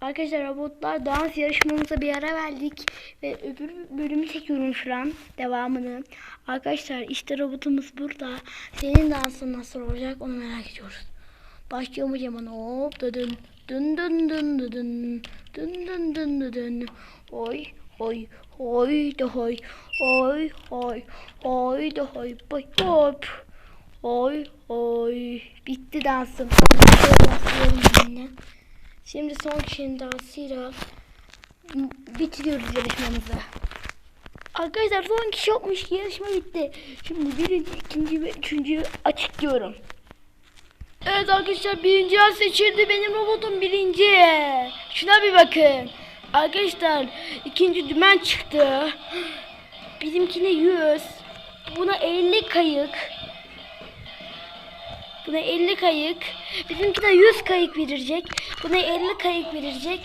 Arkadaşlar robotlar dans yarışmamıza bir ara verdik ve öbür bölümü çekiyorum şu an devamını. Arkadaşlar işte robotumuz burada. Senin dansın nasıl olacak onu merak ediyoruz. Başlıyor mu Cemal? Hop dın dın dın dın dın dın dın dın dın dın Oy oy oy da hoy oy oy oy da hoy boy hop oy oy bitti dansım. Başlıyorum. Şimdi son kişinin dansıyla bitiriyoruz yarışmamızı. Arkadaşlar son kişi yokmuş yarışma bitti. Şimdi birinci, ikinci ve üçüncü açıklıyorum. Evet arkadaşlar birinci yer seçildi. Benim robotum birinci. Şuna bir bakın. Arkadaşlar ikinci dümen çıktı. Bizimkine 100. Buna 50 kayık. Buna 50 kayık. Bizimkine 100 kayık verilecek. Buna 50 kayık verilecek.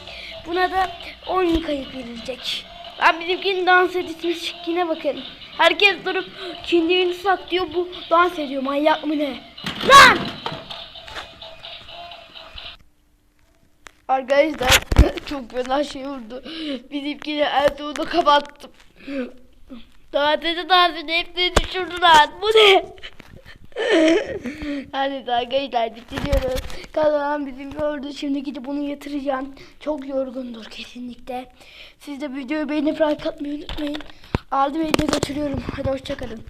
Buna da 10 kayık verilecek. Ben bizimkinin dans edişine şıkkine bakın. Herkes durup kendini saklıyor. Bu dans ediyor. Manyak mı ne? Lan! Arkadaşlar çok fena şey oldu. Bizimkini en sonunda kapattım. Dans ede dans ede hepsini düşürdüler. Bu ne? Hadi arkadaşlar bitiriyoruz. Kazanan bizim gördü. Şimdi gidip bunu yatıracağım. Çok yorgundur kesinlikle. Siz de videoyu beğenip like atmayı unutmayın. Aldım elime götürüyorum. Hadi hoşçakalın.